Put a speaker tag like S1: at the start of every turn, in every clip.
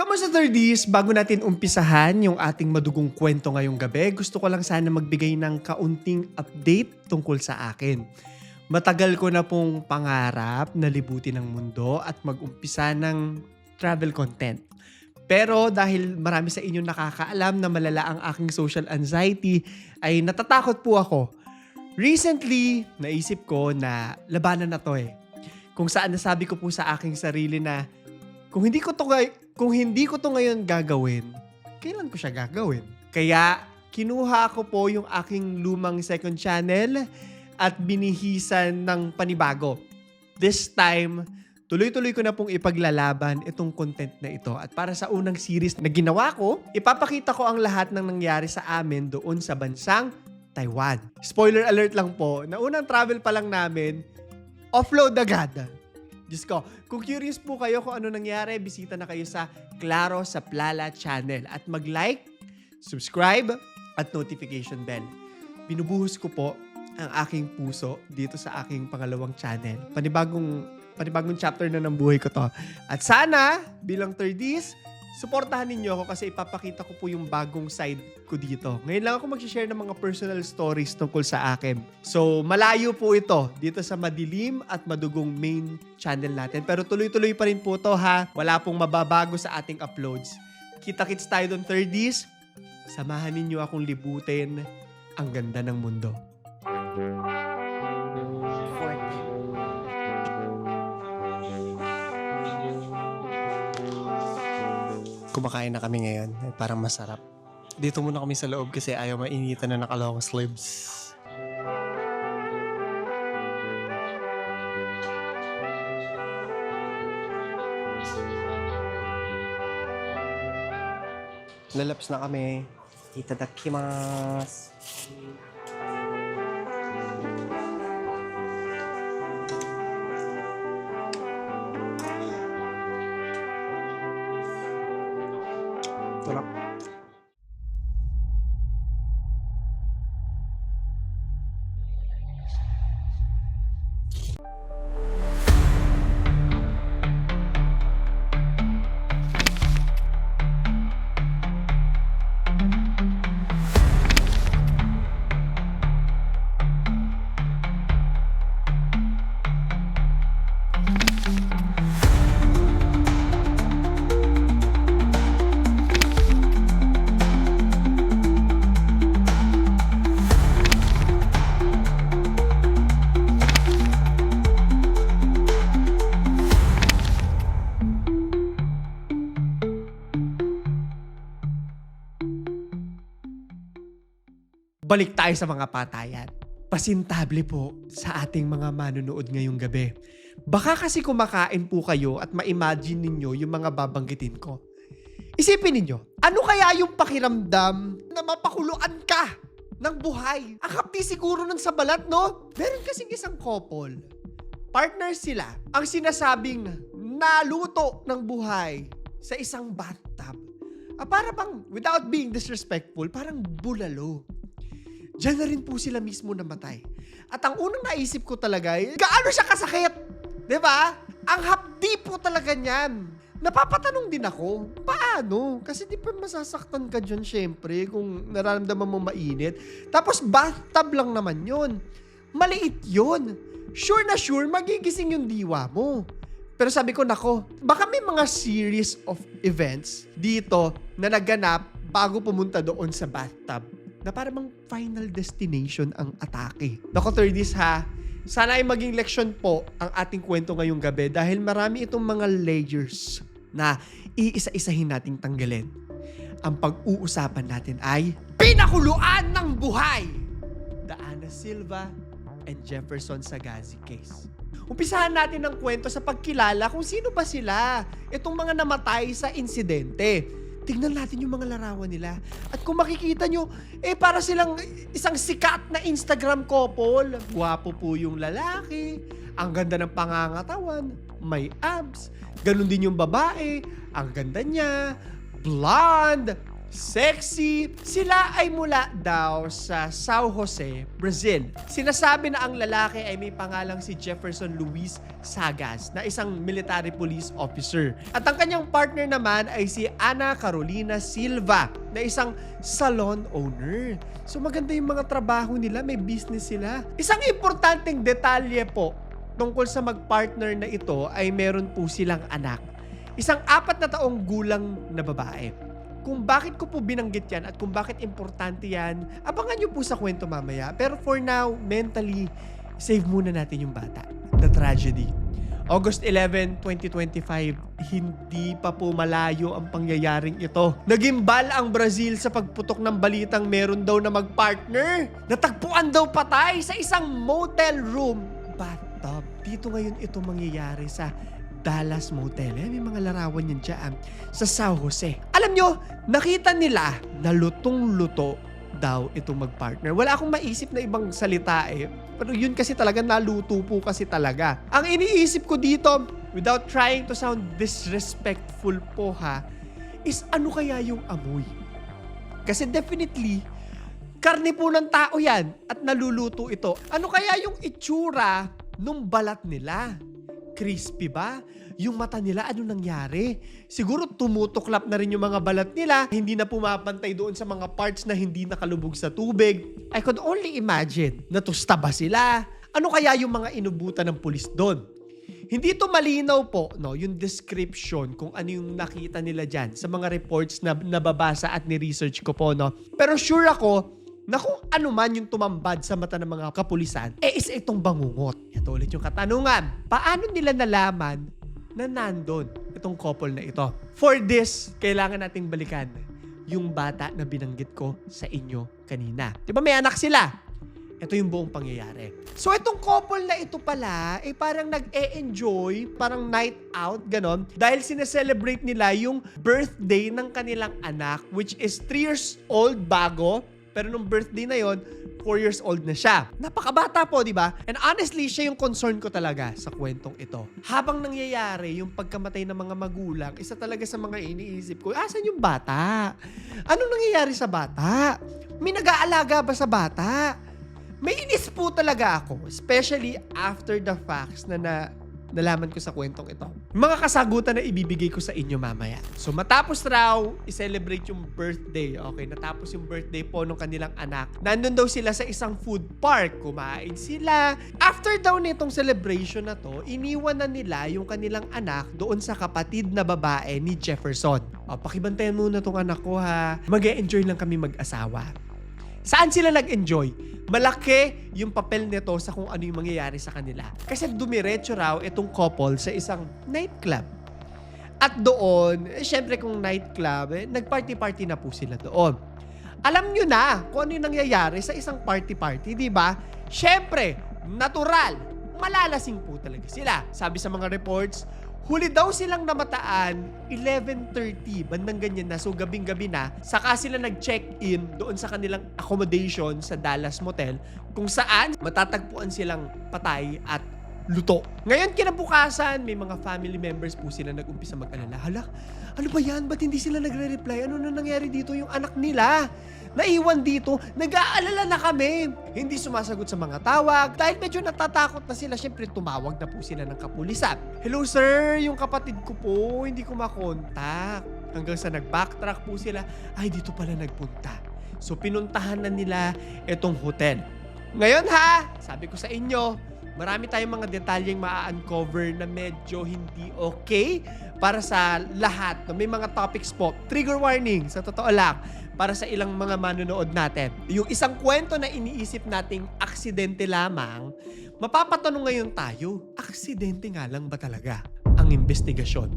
S1: Kamusta 30s? Bago natin umpisahan yung ating madugong kwento ngayong gabi, gusto ko lang sana magbigay ng kaunting update tungkol sa akin. Matagal ko na pong pangarap na libutin ang mundo at mag-umpisa ng travel content. Pero dahil marami sa inyo nakakaalam na malala ang aking social anxiety, ay natatakot po ako. Recently, naisip ko na labanan na to eh. Kung saan nasabi ko po sa aking sarili na kung hindi ko to ngay- kung hindi ko to ngayon gagawin, kailan ko siya gagawin? Kaya kinuha ko po yung aking lumang second channel at binihisan ng panibago. This time, tuloy-tuloy ko na pong ipaglalaban itong content na ito. At para sa unang series na ginawa ko, ipapakita ko ang lahat ng nangyari sa amin doon sa bansang Taiwan. Spoiler alert lang po, na unang travel pa lang namin, offload agad. Diyos ko, kung curious po kayo kung ano nangyari, bisita na kayo sa Claro sa Plala channel at mag-like, subscribe, at notification bell. Binubuhos ko po ang aking puso dito sa aking pangalawang channel. Panibagong, panibagong chapter na ng buhay ko to. At sana, bilang 30s, supportahan ninyo ako kasi ipapakita ko po yung bagong side ko dito. Ngayon lang ako mag-share ng mga personal stories tungkol sa akin. So, malayo po ito dito sa madilim at madugong main channel natin. Pero tuloy-tuloy pa rin po to ha. Wala pong mababago sa ating uploads. Kita-kits tayo doon 30s. Samahan ninyo akong libutin ang ganda ng mundo. Kumakain na kami ngayon. Ay, Parang masarap. Dito muna kami sa loob kasi ayaw mainitan na nakalawang sleeves. Lalaps na kami. Itadakimasu. Balik tayo sa mga patayan. Pasintable po sa ating mga manunood ngayong gabi. Baka kasi kumakain po kayo at ma-imagine ninyo yung mga babanggitin ko. Isipin ninyo, ano kaya yung pakiramdam na mapakuluan ka ng buhay? Ang hapdi siguro nun sa balat, no? Meron kasing isang couple. Partners sila. Ang sinasabing naluto ng buhay sa isang bathtub. Ah, para bang, without being disrespectful, parang bulalo. Diyan na rin po sila mismo namatay. At ang unang naisip ko talaga, ay, gaano siya kasakit? ba? Ang hapdi po talaga niyan. Napapatanong din ako, paano? Kasi di pa masasaktan ka dyan syempre kung nararamdaman mo mainit. Tapos bathtub lang naman yon. Maliit yon. Sure na sure, magigising yung diwa mo. Pero sabi ko, nako, baka may mga series of events dito na naganap bago pumunta doon sa bathtub na para bang final destination ang atake. Nako, 30s ha, sana ay maging leksyon po ang ating kwento ngayong gabi dahil marami itong mga layers na iisa-isahin nating tanggalin. Ang pag-uusapan natin ay pinakuluan ng buhay! The Ana Silva and Jefferson Sagazi case. Umpisahan natin ang kwento sa pagkilala kung sino ba sila, itong mga namatay sa insidente tignan natin yung mga larawan nila. At kung makikita nyo, eh para silang isang sikat na Instagram couple. Gwapo po yung lalaki, ang ganda ng pangangatawan, may abs. Ganon din yung babae, ang ganda niya, blonde, sexy. Sila ay mula daw sa Sao Jose, Brazil. Sinasabi na ang lalaki ay may pangalang si Jefferson Luis Sagas na isang military police officer. At ang kanyang partner naman ay si Ana Carolina Silva na isang salon owner. So maganda yung mga trabaho nila, may business sila. Isang importanteng detalye po tungkol sa magpartner na ito ay meron po silang anak. Isang apat na taong gulang na babae. Kung bakit ko po binanggit yan at kung bakit importante yan, abangan nyo po sa kwento mamaya. Pero for now, mentally, save muna natin yung bata. The tragedy. August 11, 2025, hindi pa po malayo ang pangyayaring ito. Nagimbal ang Brazil sa pagputok ng balitang meron daw na magpartner. Natagpuan daw patay sa isang motel room bathtub. Dito ngayon ito mangyayari sa Dallas Motel. Eh, may mga larawan yan dyan sa Sao Jose. Alam nyo, nakita nila na lutong-luto daw itong magpartner. Wala akong maisip na ibang salita eh. Pero yun kasi talaga naluto po kasi talaga. Ang iniisip ko dito, without trying to sound disrespectful po ha, is ano kaya yung amoy? Kasi definitely, karne po ng tao yan at naluluto ito. Ano kaya yung itsura nung balat nila? Crispy ba? Yung mata nila, ano nangyari? Siguro tumutuklap na rin yung mga balat nila, hindi na pumapantay doon sa mga parts na hindi nakalubog sa tubig. I could only imagine, natusta ba sila? Ano kaya yung mga inubutan ng pulis doon? Hindi to malinaw po, no, yung description kung ano yung nakita nila dyan sa mga reports na nababasa at ni-research ko po, no. Pero sure ako na ano man yung tumambad sa mata ng mga kapulisan, eh is itong bangungot. Ito ulit yung katanungan. Paano nila nalaman na nandun itong couple na ito? For this, kailangan nating balikan yung bata na binanggit ko sa inyo kanina. Di ba may anak sila? Ito yung buong pangyayari. So itong couple na ito pala, eh parang nag-e-enjoy, parang night out, ganon. Dahil sineselebrate nila yung birthday ng kanilang anak, which is 3 years old bago. Pero nung birthday na yon 4 years old na siya. Napakabata po, di ba? And honestly, siya yung concern ko talaga sa kwentong ito. Habang nangyayari yung pagkamatay ng mga magulang, isa talaga sa mga iniisip ko, asan yung bata? Anong nangyayari sa bata? May nag-aalaga ba sa bata? May inis po talaga ako, especially after the facts na, na nalaman ko sa kwentong ito. Mga kasagutan na ibibigay ko sa inyo mamaya. So matapos raw i-celebrate yung birthday, okay, natapos yung birthday po ng kanilang anak. Nandun daw sila sa isang food park, kumain sila. After daw nitong celebration na to, iniwan na nila yung kanilang anak doon sa kapatid na babae ni Jefferson. O, pakibantayan muna tong anak ko ha. mag enjoy lang kami mag-asawa. Saan sila nag-enjoy? Malaki yung papel nito sa kung ano yung mangyayari sa kanila. Kasi dumiretso raw itong couple sa isang nightclub. At doon, eh, syempre kung nightclub, eh, nag-party-party na po sila doon. Alam nyo na kung ano yung nangyayari sa isang party-party, di ba? Syempre, natural, malalasing po talaga sila. Sabi sa mga reports, Huli daw silang namataan 11.30, bandang ganyan na, so gabing-gabi na. Saka sila nag-check-in doon sa kanilang accommodation sa Dallas Motel kung saan matatagpuan silang patay at luto. Ngayon kinabukasan, may mga family members po sila nag-umpisa mag-alala. Hala, ano ba yan? Ba't hindi sila nagre-reply? Ano na nangyari dito? Yung anak nila naiwan dito, nag-aalala na kami. Hindi sumasagot sa mga tawag. Dahil medyo natatakot na sila, syempre tumawag na po sila ng kapulisan. Hello sir, yung kapatid ko po, hindi ko makontak. Hanggang sa nag-backtrack po sila, ay dito pala nagpunta. So pinuntahan na nila itong hotel. Ngayon ha, sabi ko sa inyo, marami tayong mga detalyeng maa-uncover na medyo hindi okay para sa lahat. May mga topics po. Trigger warning, sa totoo lang para sa ilang mga manonood natin. Yung isang kwento na iniisip nating aksidente lamang, mapapatanong ngayon tayo, aksidente nga lang ba talaga ang investigasyon?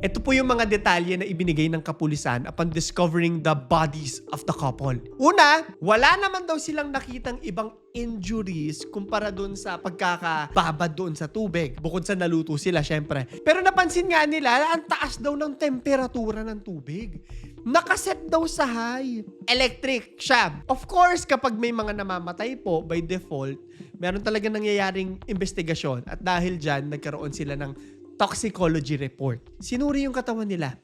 S1: Ito po yung mga detalye na ibinigay ng kapulisan upon discovering the bodies of the couple. Una, wala naman daw silang nakitang ibang injuries kumpara doon sa pagkakababad doon sa tubig. Bukod sa naluto sila, syempre. Pero napansin nga nila, ang taas daw ng temperatura ng tubig. Nakaset daw sa high. Electric siya. Of course, kapag may mga namamatay po, by default, meron talaga nangyayaring investigasyon. At dahil dyan, nagkaroon sila ng toxicology report. Sinuri yung katawan nila.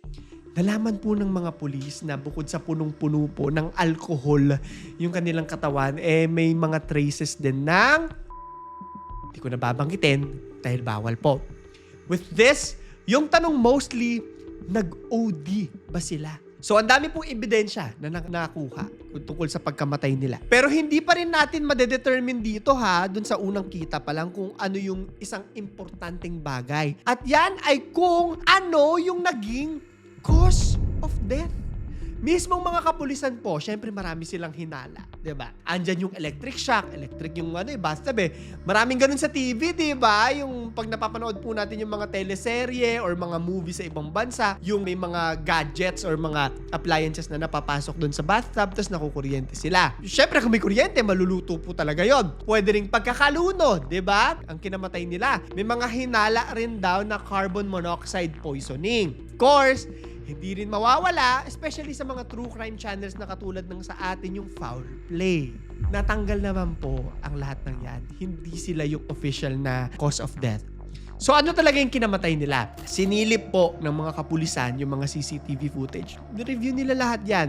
S1: nalaman po ng mga pulis na bukod sa punong-puno po ng alcohol yung kanilang katawan, eh may mga traces din ng hindi ko nababanggitin dahil bawal po. With this, yung tanong mostly, nag-OD ba sila? So, ang dami pong ebidensya na nak- nakuha tungkol sa pagkamatay nila. Pero hindi pa rin natin madedetermine dito ha, dun sa unang kita pa lang kung ano yung isang importanteng bagay. At yan ay kung ano yung naging cause of death. Mismong mga kapulisan po, syempre marami silang hinala, 'di ba? Andyan yung electric shock, electric yung ano eh, basta eh. Maraming ganun sa TV, 'di ba? Yung pag napapanood po natin yung mga teleserye or mga movie sa ibang bansa, yung may mga gadgets or mga appliances na napapasok doon sa bathtub tapos nakukuryente sila. Syempre kung may kuryente, maluluto po talaga 'yon. Pwede ring pagkakalunod, 'di ba? Ang kinamatay nila. May mga hinala rin daw na carbon monoxide poisoning. Of course, hindi rin mawawala, especially sa mga true crime channels na katulad ng sa atin yung foul play. Natanggal naman po ang lahat ng yan. Hindi sila yung official na cause of death. So ano talaga yung kinamatay nila? Sinilip po ng mga kapulisan yung mga CCTV footage. Review nila lahat yan.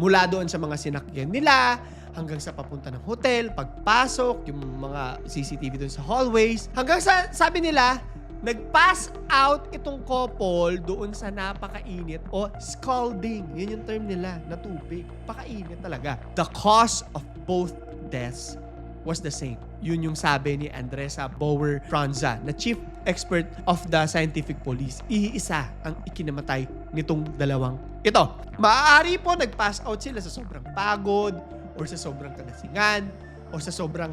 S1: Mula doon sa mga sinakyan nila, hanggang sa papunta ng hotel, pagpasok, yung mga CCTV doon sa hallways, hanggang sa, sabi nila, nag-pass out itong couple doon sa napakainit o scalding. Yun yung term nila na tubig. Pakainit talaga. The cause of both deaths was the same. Yun yung sabi ni Andresa Bauer Franza na chief expert of the scientific police. Iisa ang ikinamatay nitong dalawang ito. Maaari po nag-pass out sila sa sobrang pagod or sa sobrang kalasingan o sa sobrang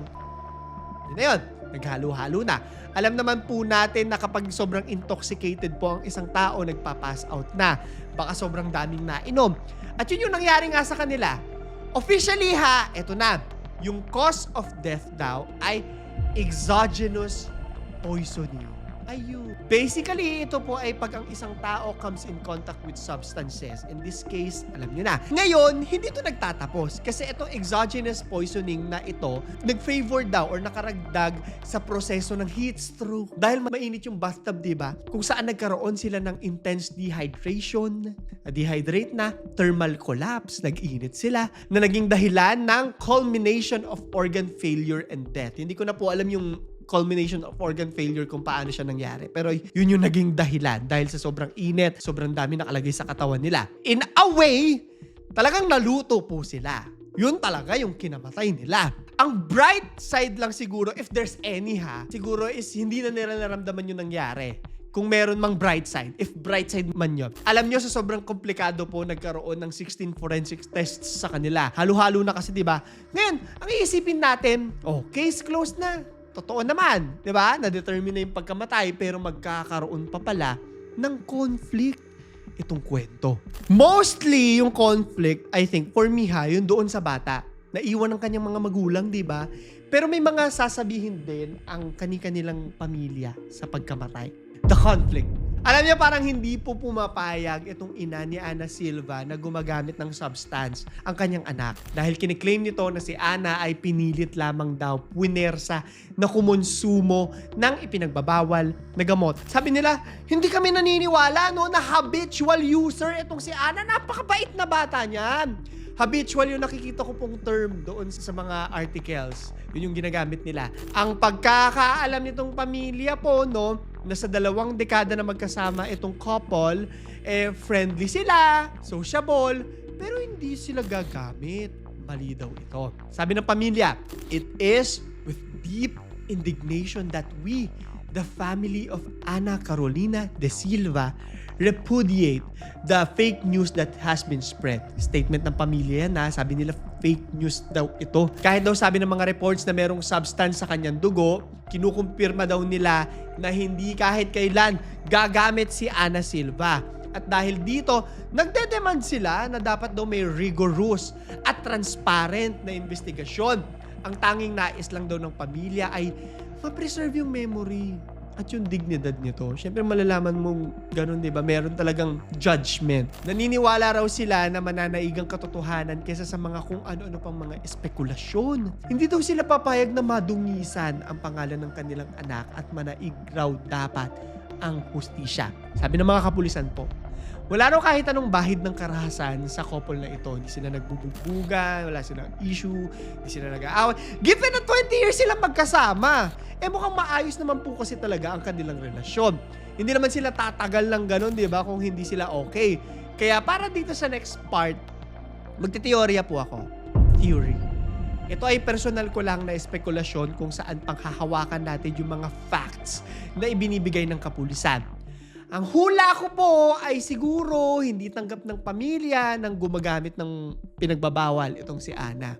S1: yun na yun, naghalo-halo na. Alam naman po natin na kapag sobrang intoxicated po ang isang tao, nagpa-pass out na. Baka sobrang daming nainom. At yun yung nangyari nga sa kanila. Officially ha, eto na, yung cause of death daw ay exogenous poisoning. Ayun. Basically, ito po ay pag ang isang tao comes in contact with substances. In this case, alam niyo na. Ngayon, hindi ito nagtatapos. Kasi itong exogenous poisoning na ito, nag-favor daw or nakaragdag sa proseso ng heat stroke. Dahil mainit yung bathtub, di ba? Kung saan nagkaroon sila ng intense dehydration, dehydrate na, thermal collapse, nag-init sila, na naging dahilan ng culmination of organ failure and death. Hindi ko na po alam yung culmination of organ failure kung paano siya nangyari. Pero yun yung naging dahilan dahil sa sobrang init, sobrang dami nakalagay sa katawan nila. In a way, talagang naluto po sila. Yun talaga yung kinamatay nila. Ang bright side lang siguro, if there's any ha, siguro is hindi na nila naramdaman yung nangyari kung meron mang bright side, if bright side man yun. Alam nyo, sa sobrang komplikado po, nagkaroon ng 16 forensic tests sa kanila. Halo-halo na kasi, di ba? Ngayon, ang iisipin natin, oh, case closed na totoo naman, 'di ba? Na-determine na yung pagkamatay pero magkakaroon pa pala ng conflict itong kwento. Mostly yung conflict, I think, for me ha, yun doon sa bata. Naiwan ng kanyang mga magulang, 'di ba? Pero may mga sasabihin din ang kani-kanilang pamilya sa pagkamatay. The conflict. Alam niyo parang hindi po pumapayag itong ina ni Ana Silva na gumagamit ng substance ang kanyang anak. Dahil kiniklaim nito na si Ana ay pinilit lamang daw puwersa na kumonsumo ng ipinagbabawal na gamot. Sabi nila, hindi kami naniniwala no na habitual user itong si Ana. Napakabait na bata niyan. Habitual yung nakikita ko pong term doon sa mga articles. Yun yung ginagamit nila. Ang pagkakaalam nitong pamilya po, no, na sa dalawang dekada na magkasama itong couple, eh, friendly sila, sociable, pero hindi sila gagamit. Mali daw ito. Sabi ng pamilya, it is with deep indignation that we, the family of Ana Carolina de Silva, repudiate the fake news that has been spread. Statement ng pamilya yan na sabi nila fake news daw ito. Kahit daw sabi ng mga reports na merong substance sa kanyang dugo, kinukumpirma daw nila na hindi kahit kailan gagamit si Ana Silva. At dahil dito, nagdedemand sila na dapat daw may rigorous at transparent na investigasyon. Ang tanging nais lang daw ng pamilya ay ma-preserve yung memory at yung dignidad nito. Siyempre malalaman mong ganun, di ba? Meron talagang judgment. Naniniwala raw sila na mananaigang katotohanan kesa sa mga kung ano-ano pang mga espekulasyon. Hindi daw sila papayag na madungisan ang pangalan ng kanilang anak at manaig raw dapat ang hustisya. Sabi ng mga kapulisan po, Wala raw kahit anong bahid ng karahasan sa couple na ito. Hindi sila nagbubugbugan, wala silang issue, hindi sila nag-aaway. Given na 20 years silang magkasama, eh mukhang maayos naman po kasi talaga ang kanilang relasyon. Hindi naman sila tatagal ng ganun, di ba, kung hindi sila okay. Kaya para dito sa next part, magtiteorya po ako. Theory. Ito ay personal ko lang na espekulasyon kung saan panghahawakan natin yung mga facts na ibinibigay ng kapulisan. Ang hula ko po ay siguro hindi tanggap ng pamilya nang gumagamit ng pinagbabawal itong si Ana.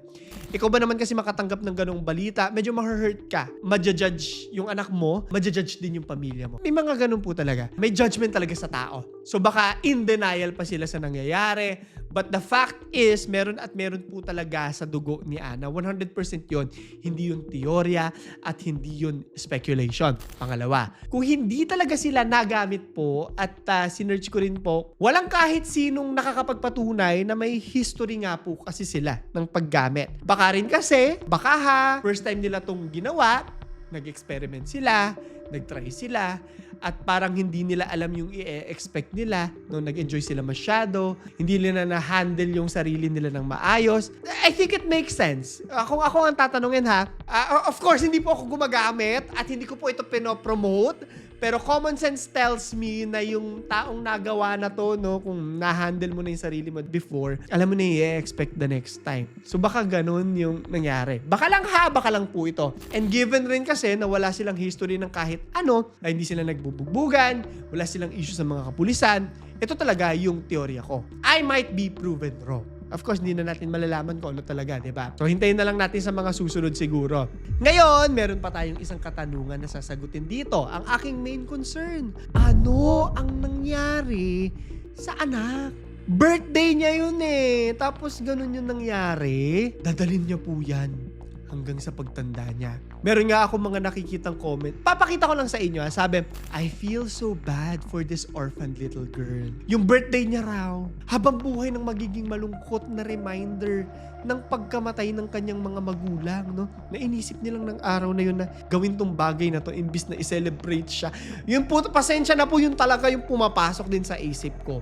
S1: Ikaw ba naman kasi makatanggap ng ganong balita, medyo ma-hurt ka. Madja-judge yung anak mo, madja-judge din yung pamilya mo. May mga ganun po talaga. May judgment talaga sa tao. So baka in denial pa sila sa nangyayari. But the fact is, meron at meron po talaga sa dugo ni Ana. 100% yon Hindi yun teorya at hindi yun speculation. Pangalawa, kung hindi talaga sila nagamit po at uh, sinerch ko rin po, walang kahit sinong nakakapagpatunay na may history nga po kasi sila ng paggamit. Baka rin kasi, baka ha, first time nila tong ginawa, nag-experiment sila, nag-try sila, at parang hindi nila alam yung i-expect nila no nag-enjoy sila masyado hindi nila na-handle yung sarili nila ng maayos. I think it makes sense. Uh, kung ako ang tatanungin ha? Uh, of course hindi po ako gumagamit at hindi ko po ito pinopromote pero common sense tells me na yung taong nagawa na to, no, kung na-handle mo na yung sarili mo before, alam mo na i-expect the next time. So baka ganun yung nangyari. Baka lang ha, baka lang po ito. And given rin kasi na wala silang history ng kahit ano, ay hindi sila nagbubugbugan, wala silang issue sa mga kapulisan, ito talaga yung teorya ko. I might be proven wrong. Of course, hindi na natin malalaman kung ano talaga, di ba? So, hintayin na lang natin sa mga susunod siguro. Ngayon, meron pa tayong isang katanungan na sasagutin dito. Ang aking main concern, ano ang nangyari sa anak? Birthday niya yun eh. Tapos ganun yung nangyari. Dadalin niya po yan hanggang sa pagtanda niya. Meron nga ako mga nakikitang comment. Papakita ko lang sa inyo. Ha? Sabi, I feel so bad for this orphaned little girl. Yung birthday niya raw, habang buhay ng magiging malungkot na reminder ng pagkamatay ng kanyang mga magulang, no? Na inisip nilang ng araw na yun na gawin tong bagay na to imbis na i-celebrate siya. Yun po, pasensya na po yun talaga yung pumapasok din sa isip ko.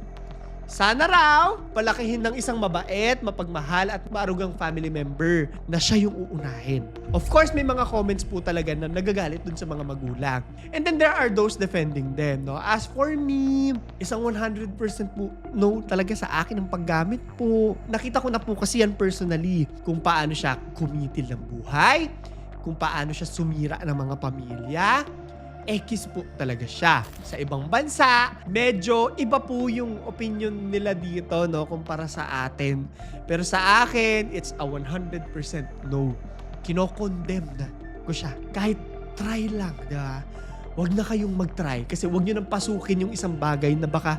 S1: Sana raw, palakihin ng isang mabait, mapagmahal at maarugang family member na siya yung uunahin. Of course, may mga comments po talaga na nagagalit dun sa mga magulang. And then there are those defending them. No? As for me, isang 100% po no talaga sa akin ang paggamit po. Nakita ko na po kasi yan personally kung paano siya kumitil ng buhay, kung paano siya sumira ng mga pamilya, X po talaga siya. Sa ibang bansa, medyo iba po yung opinion nila dito no kumpara sa atin. Pero sa akin, it's a 100% no. Kinokondemn na ko siya. Kahit try lang, di? Huwag na kayong mag-try kasi huwag nyo nang pasukin yung isang bagay na baka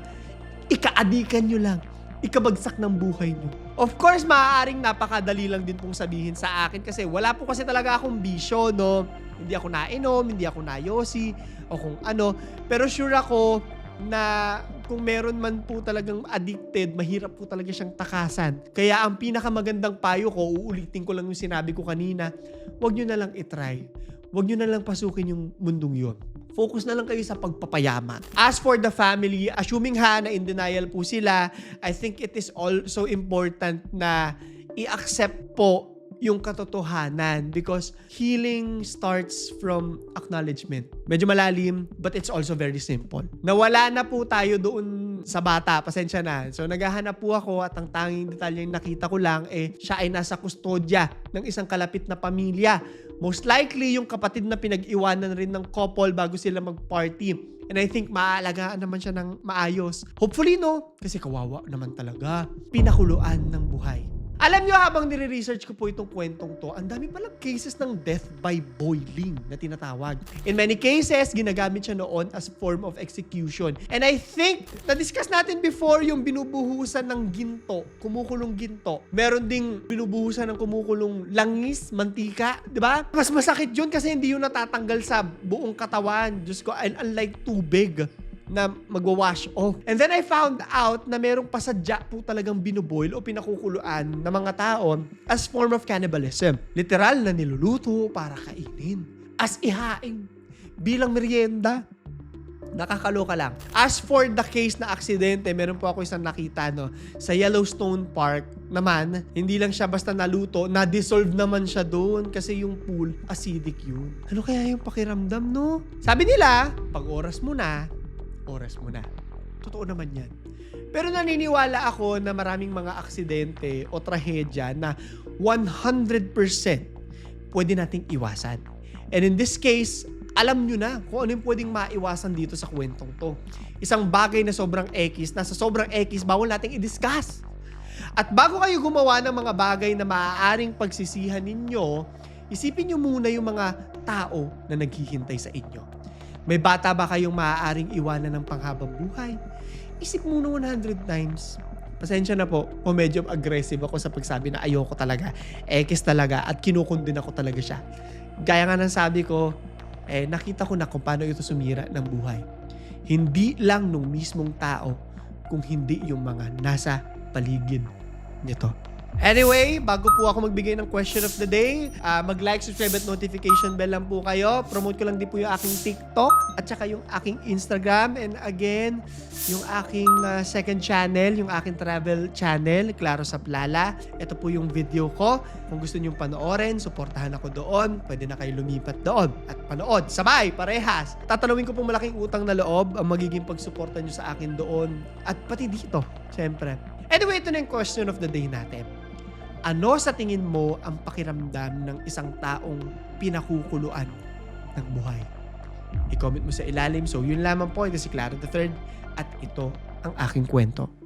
S1: ikaadikan nyo lang ikabagsak ng buhay nyo. Of course, maaaring napakadali lang din pong sabihin sa akin kasi wala po kasi talaga akong bisyo, no? Hindi ako nainom, hindi ako nayosi, o kung ano. Pero sure ako na kung meron man po talagang addicted, mahirap po talaga siyang takasan. Kaya ang pinakamagandang payo ko, uulitin ko lang yung sinabi ko kanina, huwag nyo na lang itry. Huwag nyo na lang pasukin yung mundong yun. Focus na lang kayo sa pagpapayaman. As for the family, assuming ha na in denial po sila, I think it is also important na i-accept po yung katotohanan because healing starts from acknowledgement. Medyo malalim, but it's also very simple. Nawala na po tayo doon sa bata, pasensya na. So naghahanap po ako at ang tanging detalye yung nakita ko lang, eh, siya ay nasa kustodya ng isang kalapit na pamilya. Most likely, yung kapatid na pinag-iwanan rin ng couple bago sila mag-party. And I think maaalagaan naman siya ng maayos. Hopefully, no? Kasi kawawa naman talaga. Pinakuluan ng buhay. Alam nyo, habang nire-research ko po itong kwentong to, ang dami palang cases ng death by boiling na tinatawag. In many cases, ginagamit siya noon as form of execution. And I think, na-discuss natin before yung binubuhusan ng ginto, kumukulong ginto. Meron ding binubuhusan ng kumukulong langis, mantika, di ba? Mas masakit yun kasi hindi yun natatanggal sa buong katawan. Diyos ko, and unlike tubig, na magwa-wash off. And then I found out na merong pasadya po talagang binuboil o pinakukuluan ng mga tao as form of cannibalism. Literal na niluluto para kainin. As ihaing. Bilang merienda. Nakakaloka lang. As for the case na aksidente, meron po ako isang nakita no, sa Yellowstone Park naman, hindi lang siya basta naluto, na-dissolve naman siya doon kasi yung pool, acidic yun. Ano kaya yung pakiramdam, no? Sabi nila, pag oras mo na, oras mo na. Totoo naman yan. Pero naniniwala ako na maraming mga aksidente o trahedya na 100% pwede nating iwasan. And in this case, alam nyo na kung ano yung pwedeng maiwasan dito sa kwentong to. Isang bagay na sobrang X, na sa sobrang X, bawal nating i-discuss. At bago kayo gumawa ng mga bagay na maaaring pagsisihan ninyo, isipin nyo muna yung mga tao na naghihintay sa inyo. May bata ba kayong maaaring iwanan ng panghabang buhay? Isip muna 100 times. Pasensya na po kung medyo aggressive ako sa pagsabi na ayoko talaga, X talaga at kinukundin ako talaga siya. Gaya nga ng sabi ko, eh, nakita ko na kung paano ito sumira ng buhay. Hindi lang nung mismong tao, kung hindi yung mga nasa paligid nito. Anyway, bago po ako magbigay ng question of the day, ah, mag-like, subscribe at notification bell lang po kayo. Promote ko lang din po yung aking TikTok at saka yung aking Instagram. And again, yung aking ah, second channel, yung aking travel channel, Claro sa Plala. Ito po yung video ko. Kung gusto nyo panoorin, supportahan ako doon. Pwede na kayo lumipat doon at panood. Sabay, parehas. Tatanungin ko pong malaking utang na loob ang magiging pagsuporta nyo sa akin doon. At pati dito, syempre. Anyway, ito na yung question of the day natin. Ano sa tingin mo ang pakiramdam ng isang taong pinakukuluan ng buhay? I-comment mo sa ilalim. So, yun lamang po. Ito si Clara Third at ito ang aking kwento.